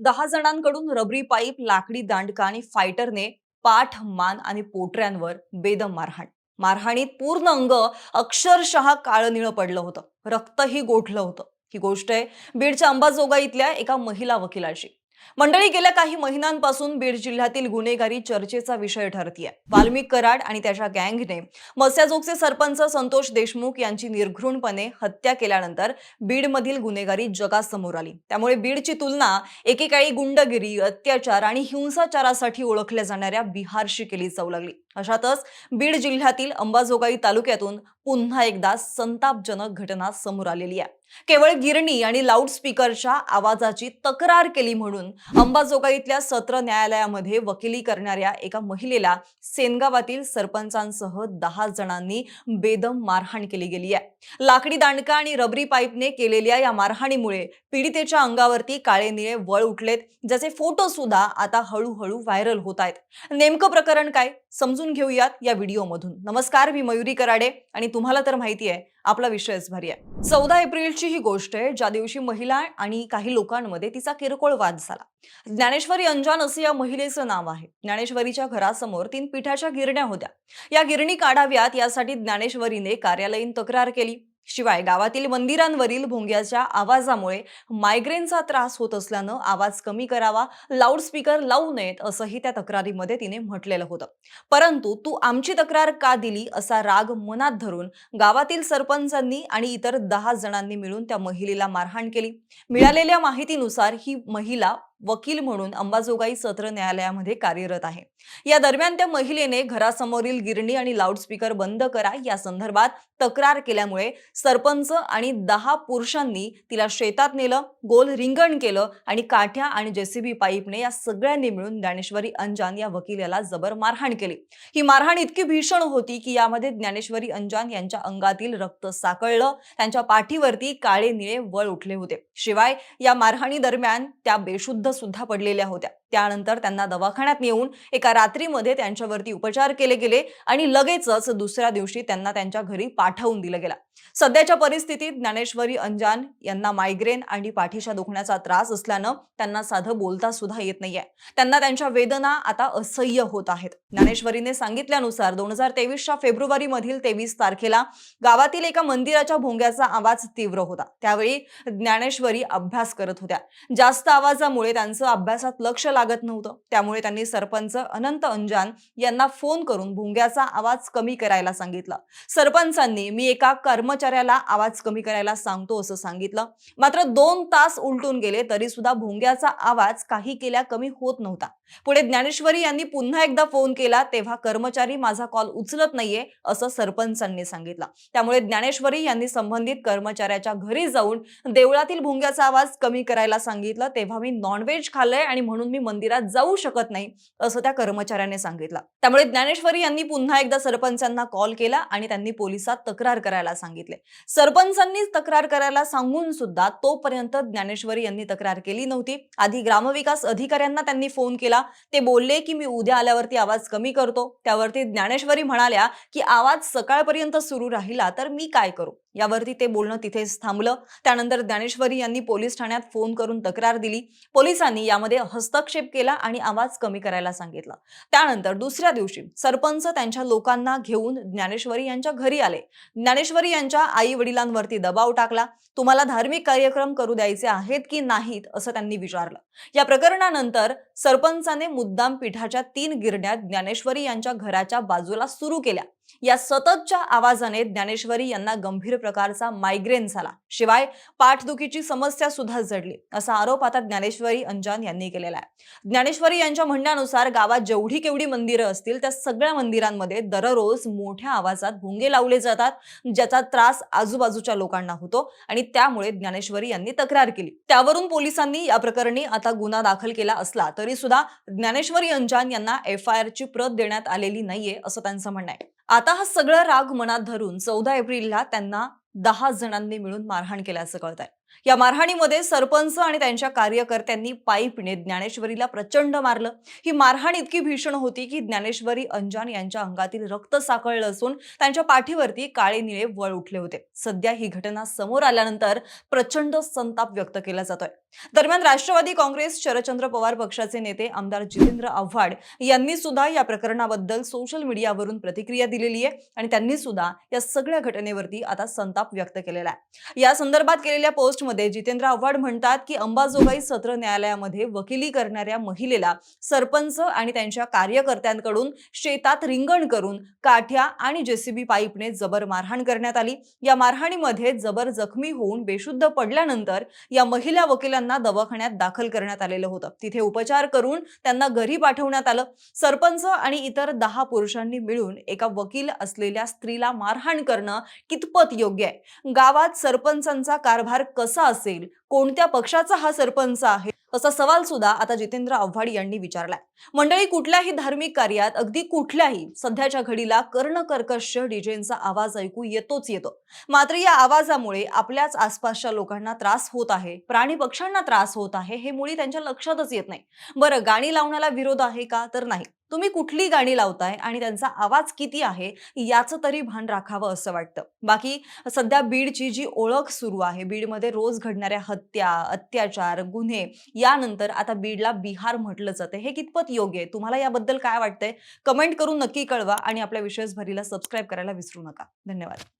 दहा जणांकडून रबरी पाईप लाकडी दांडका आणि फायटरने पाठ मान आणि पोटऱ्यांवर बेदम मारहाण. मारहाणीत पूर्ण अंग अक्षरशः काळं निळं पडलं होतं. रक्तही गोठलं होतं. ही गोष्ट आहे बीडच्या अंबाजोगाई इथल्या एका महिला वकिलाची मंडळी गेल्या काही महिन्यांपासून बीड जिल्ह्यातील गुन्हेगारी चर्चेचा विषय ठरतीय. वाल्मिक कराड आणि त्याच्या गँगने मस्याजोगचे सरपंच संतोष देशमुख यांची निर्घृणपणे हत्या केल्यानंतर बीडमधील गुन्हेगारी जगासमोर आली. त्यामुळे बीडची तुलना एकेकाळी गुंडगिरी अत्याचार आणि हिंसाचारासाठी ओळखल्या जाणाऱ्या बिहारशी केली जाऊ लागली. अशातच बीड जिल्ह्यातील अंबाजोगाई तालुक्यातून पुन्हा एकदा संतापजनक घटना समोर आलेली आहे. केवळ गिरणी आणि लाऊडस्पीकरच्या आवाजाची तक्रार केली म्हणून अंबाजोगाईतल्या सत्र न्यायालयामध्ये वकिली करणाऱ्या एका महिलेला सेनगावातील सरपंचांसह दहा जणांनी बेदम मारहाण केली गेली आहे. लाकडी दांडका आणि रबरी पाईपने केलेल्या या मारहाणीमुळे पीडितेच्या अंगावरती काळे निळे वळ उठलेत ज्याचे फोटो सुद्धा आता हळूहळू व्हायरल होत आहेत. नेमकं प्रकरण काय? समजून घेऊयात या व्हिडिओमधून. नमस्कार मी मयुरी कराडे आणि तुम्हाला तर माहिती आहे आपला विषयच भारी आहे. चौदा एप्रिलची ही गोष्ट आहे ज्या दिवशी महिला आणि काही लोकांमध्ये तिचा किरकोळ वाद झाला. ज्ञानेश्वरी अंजान असं या महिलेचं नाव आहे. ज्ञानेश्वरीच्या घरासमोर तीन पिठाच्या गिरण्या होत्या. या गिरणी काढाव्यात यासाठी ज्ञानेश्वरीने कार्यालयीन तक्रार केली. शिवाय गावातील मंदिरांवरील भोंग्याच्या आवाजामुळे मायग्रेनचा त्रास होत असल्यानं आवाज कमी करावा लाऊडस्पीकर लावू नयेत असंही त्या तक्रारीमध्ये तिने म्हटलेलं होतं. परंतु तू आमची तक्रार का दिली असा राग मनात धरून गावातील सरपंचांनी आणि इतर दहा जणांनी मिळून त्या महिलेला मारहाण केली. मिळालेल्या माहितीनुसार ही महिला वकील म्हणून अंबाजोगाई सत्र न्यायालयामध्ये कार्यरत आहे. या दरम्यान त्या महिलेने घरासमोरील गिरणी आणि लाऊडस्पीकर बंद करा या संदर्भात तक्रार केल्यामुळे सरपंच आणि दहा पुरुषांनी तिला शेतात नेलं गोल रिंगण केलं आणि काठ्या आणि जेसीबी पाईपने या सगळ्यांनी मिळून ज्ञानेश्वरी अंजान या वकिलाला जबर मारहाण केली. ही मारहाण इतकी भीषण होती की यामध्ये ज्ञानेश्वरी अंजान यांच्या अंगातील रक्त साकळलं त्यांच्या पाठीवरती काळे निळे वळ उठले होते. शिवाय या मारहाणी दरम्यान त्या बेशुद्ध सुद्धा पडलेल्या होत्या. त्यानंतर त्यांना दवाखान्यात नेऊन एका रात्रीमध्ये त्यांच्यावरती उपचार केले गेले आणि लगेचच दुसऱ्या दिवशी त्यांना त्यांच्या घरी पाठवून दिलं गेला. सध्याच्या परिस्थितीत ज्ञानेश्वरी अंजान यांना मायग्रेन आणि पाठीच्या दुखण्याचा त्रास असल्यानं त्यांना साधं बोलता सुद्धा येत नाहीये. त्यांना त्यांच्या वेदना आता असह्य होत आहेत. ज्ञानेश्वरीने सांगितल्यानुसार दोन हजार तेवीसच्या फेब्रुवारी मधील तेवीस तारखेला गावातील एका मंदिराच्या भोंग्याचा आवाज तीव्र होता. त्यावेळी ज्ञानेश्वरी अभ्यास करत होत्या. जास्त आवाजामुळे त्यांचं अभ्यासात लक्ष लागत नव्हतं. त्यामुळे त्यांनी सरपंच अनंत अंजान यांना फोन करून भोंग्याचा आवाज कमी करायला सांगितलं. सरपंचांनी मी एका कर्मचाऱ्याला आवाज कमी करायला सांगतो असं सांगितलं. मात्र दोन तास उलटून गेले तरी सुद्धा भोंग्याचा आवाज काही केल्या कमी होत नव्हता. पुढे ज्ञानेश्वरी यांनी पुन्हा एकदा फोन केला तेव्हा कर्मचारी माझा कॉल उचलत नाहीये असं सरपंचांनी सांगितलं. त्यामुळे ज्ञानेश्वरी यांनी संबंधित कर्मचाऱ्याच्या घरी जाऊन देवळातील भोंग्याचा आवाज कमी करायला सांगितलं. तेव्हा मी नॉनव्हेज खाल्लंय आणि म्हणून मी मंदिरात जाऊ शकत नाही असं त्या कर्मचाऱ्याने सांगितलं. त्यामुळे ज्ञानेश्वरी यांनी पुन्हा एकदा सरपंचांना कॉल केला आणि त्यांनी पोलिसात तक्रार करायला सांगितले. सरपंचांनी तक्रार करायला सांगून सुद्धा तोपर्यंत ज्ञानेश्वरी यांनी तक्रार केली नव्हती. आधी ग्रामविकास अधिकाऱ्यांना त्यांनी फोन केला. ते बोलले की मी उद्या आल्यावरती आवाज कमी करतो. त्यावरती ज्ञानेश्वरी म्हणाल्या की आवाज सकाळपर्यंत सुरू राहिला तर मी काय करू? यावरती ते बोलणं तिथेच थांबलं. त्यानंतर ज्ञानेश्वरी यांनी पोलीस ठाण्यात फोन करून तक्रार दिली. पोलिसांनी यामध्ये हस्तक्षेप केला आणि आवाज कमी करायला सांगितलं. त्यानंतर दुसऱ्या दिवशी सरपंच त्यांच्या लोकांना घेऊन ज्ञानेश्वरी यांच्या घरी आले. ज्ञानेश्वरी यांच्या आई वडिलांवरती दबाव टाकला. तुम्हाला धार्मिक कार्यक्रम करू द्यायचे आहेत की नाहीत असं त्यांनी विचारलं. या प्रकरणानंतर सरपंचाने मुद्दाम पिठाच्या तीन गिरण्या ज्ञानेश्वरी यांच्या घराच्या बाजूला सुरू केल्या. या सततच्या आवाजाने ज्ञानेश्वरी यांना गंभीर प्रकारचा मायग्रेन झाला. शिवाय पाठदुखीची समस्या सुद्धा जडली असा आरोप आता ज्ञानेश्वरी अंजान यांनी केलेला आहे. ज्ञानेश्वरी यांच्या म्हणण्यानुसार गावात जेवढी केवढी मंदिरं असतील त्या सगळ्या मंदिरांमध्ये दररोज मोठ्या आवाजात भोंगे लावले जातात ज्याचा त्रास आजूबाजूच्या लोकांना होतो आणि त्यामुळे ज्ञानेश्वरी यांनी तक्रार केली. त्यावरून पोलिसांनी या प्रकरणी आता गुन्हा दाखल केला असला तरी सुद्धा ज्ञानेश्वरी अंजान यांना एफ आय आरची प्रत देण्यात आलेली नाहीये असं त्यांचं म्हणणं आहे. आता हा सगळं राग मनात धरून चौदा एप्रिलला त्यांना दहा जणांनी मिळून मारहाण केल्याचं कळत आहे या मारहाणीमध्ये सरपंच आणि त्यांच्या कार्यकर्त्यांनी पाईपने ज्ञानेश्वरीला प्रचंड मारलं. ही मारहाण इतकी भीषण होती की ज्ञानेश्वरी अंजान यांच्या अंगातील रक्त साकळलं असून त्यांच्या पाठीवरती काळे निळे वळ उठले होते. सध्या ही घटना समोर आल्यानंतर प्रचंड संताप व्यक्त केला जातोय. दरम्यान राष्ट्रवादी काँग्रेस शरदचंद्र पवार पक्षाचे नेते आमदार जितेंद्र आव्हाड यांनी सुद्धा या प्रकरणाबद्दल सोशल मीडियावरून प्रतिक्रिया दिलेली आहे आणि त्यांनी सुद्धा या सगळ्या घटनेवरती आता संताप व्यक्त केलेला आहे. या संदर्भात केलेल्या पोस्ट पोस्टमध्ये जितेंद्र आव्हाड म्हणतात की अंबाजोगाई सत्र न्यायालयामध्ये वकिली करणाऱ्या महिलेला सरपंच आणि त्यांच्या कार्यकर्त्यांकडून शेतात रिंगण करून काठ्या आणि जेसीबी पाईपने जबर मारहाण करण्यात आली. या मारहाणीमध्ये जबर जखमी होऊन बेशुद्ध पडल्यानंतर या महिला वकिलांना दवाखान्यात दाखल करण्यात आलेलं होतं. तिथे उपचार करून त्यांना घरी पाठवण्यात आलं. सरपंच आणि इतर दहा पुरुषांनी मिळून एका वकील असलेल्या स्त्रीला मारहाण करणं कितपत योग्य आहे? गावात सरपंचांचा कारभार कसा असेल? कोणत्या पक्षाचा हा सरपंच आहे? असा सवाल सुद्धा आता जितेंद्र आव्हाड यांनी विचारलाय. मंडळी कुठल्याही धार्मिक कार्यात अगदी कुठल्याही सध्याच्या घडीला कर्णकर्कश डीजेंचा आवाज ऐकू येतोच येतो. मात्र या आवाजामुळे आपल्याच आसपासच्या लोकांना त्रास होत आहे प्राणी पक्ष्यांना त्रास होत आहे हे मुळी त्यांच्या लक्षातच येत नाही. बरं गाणी लावण्याला विरोध आहे का? तर नाही. तुम्ही कुठली गाणी लावताय आणि त्यांचा आवाज किती आहे याचं तरी भान राखावं असं वाटतं. बाकी सध्या बीडची जी ओळख सुरू आहे बीडमध्ये रोज घडणाऱ्या हत्या अत्याचार गुन्हे यानंतर आता बीडला बिहार म्हटलं जातं. हे कितपत योग्य आहे? तुम्हाला याबद्दल काय वाटतंय? कमेंट करून नक्की कळवा आणि आपल्या विशेष भरीला सबस्क्राईब करायला विसरू नका. धन्यवाद.